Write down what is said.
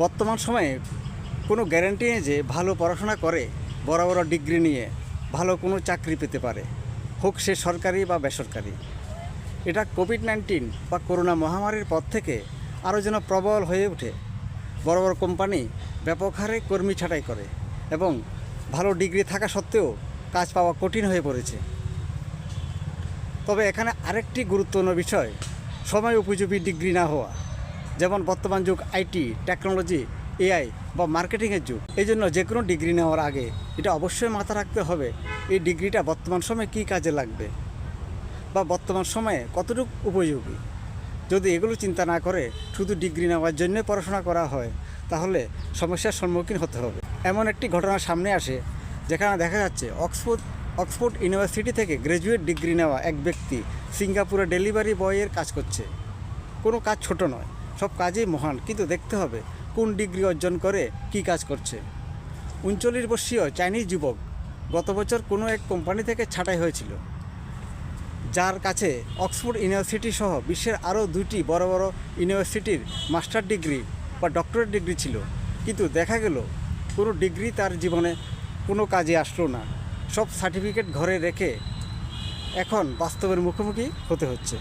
বর্তমান সময়ে কোনো গ্যারান্টি নেই যে ভালো পড়াশোনা করে, বড় বড় ডিগ্রি নিয়ে ভালো কোনো চাকরি পেতে পারে। হোক সে সরকারি বা বেসরকারি। এটা কোভিড নাইন্টিন বা করোনা মহামারীর পর থেকে আরও যেন প্রবল হয়ে ওঠে। বড় বড় কোম্পানি ব্যাপক হারে কর্মী ছাঁটাই করে এবং ভালো ডিগ্রি থাকা সত্ত্বেও কাজ পাওয়া কঠিন হয়ে পড়েছে। তবে এখানে আরেকটি গুরুত্বপূর্ণ বিষয়, সময় উপযোগী ডিগ্রি না হওয়া। যেমন বর্তমান যুগ আইটি, টেকনোলজি, এআই বা মার্কেটিংয়ের যুগ এই জন্য যে কোনো ডিগ্রি নেওয়ার আগে এটা অবশ্যই মাথা রাখতে হবে এই ডিগ্রিটা বর্তমান সময়ে কী কাজে লাগবে বা বর্তমান সময়ে কতটুকু উপযোগী। যদি এগুলো চিন্তা না করে শুধু ডিগ্রি নেওয়ার জন্য পড়াশোনা করা হয়, তাহলে সমস্যার সম্মুখীন হতে হবে। এমন একটি ঘটনা সামনে আসে, যেখানে দেখা যাচ্ছে অক্সফোর্ড অক্সফোর্ড ইউনিভার্সিটি থেকে গ্র্যাজুয়েট ডিগ্রি নেওয়া এক ব্যক্তি সিঙ্গাপুরে ডেলিভারি বয়ের কাজ করছে। কোনো কাজ ছোট নয়। সব কাজেই মহান, কিন্তু দেখতে হবে কোন ডিগ্রি অর্জন করে, কি কাজ করছে। উনচল্লিশ বর্ষীয় চাইনিজ যুবক গত বছর কোনো এক কোম্পানি থেকে ছাঁটাই হয়েছিল, যার কাছে অক্সফোর্ড ইউনিভার্সিটি সহ বিশ্বের আরও দুটি বড় বড় ইউনিভার্সিটির মাস্টার ডিগ্রি বা ডক্টরেট ডিগ্রি ছিল। কিন্তু দেখা গেল, কোনো ডিগ্রি তার জীবনে কোনো কাজে আসলো না। সব সার্টিফিকেট ঘরে রেখে এখন বাস্তবের মুখোমুখি হতে হচ্ছে।